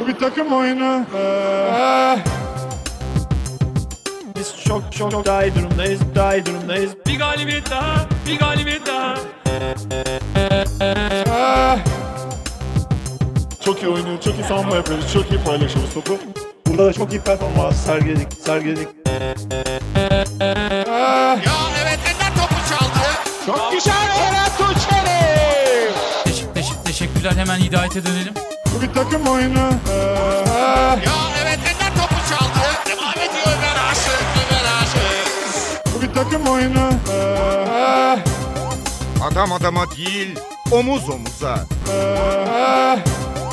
Bu bir takım oyunu. Ee, Biz çok çok daha iyi durumdayız, daha iyi durumdayız. Bir galibiyet daha, bir galibiyet daha. Çok iyi oynuyoruz, çok iyi savunma yapıyoruz, çok iyi paylaşıyoruz topu. Burada da çok iyi performans sergiledik, sergiledik. Ya evet Ender topu çaldı. Çok güzel Eren Tuğçeli. Teşekkür, teşekkür, teşekkürler. Hemen hidayete dönelim. Bu bir takım oyunu. Ya evet Ender topu çaldı. Devam ediyor Ömer Aşık. Ömer Aşık. Bu bir takım oyunu. Adam adama değil, omuz omuza.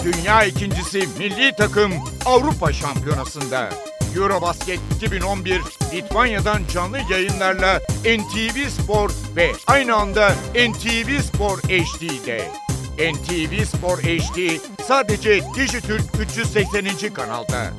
Dünya ikincisi milli takım Avrupa Şampiyonası'nda. Eurobasket 2011 Litvanya'dan canlı yayınlarla NTV Spor ve aynı anda NTV Spor HD'de. NTV Spor HD sadece Dijitürk 380. kanalda.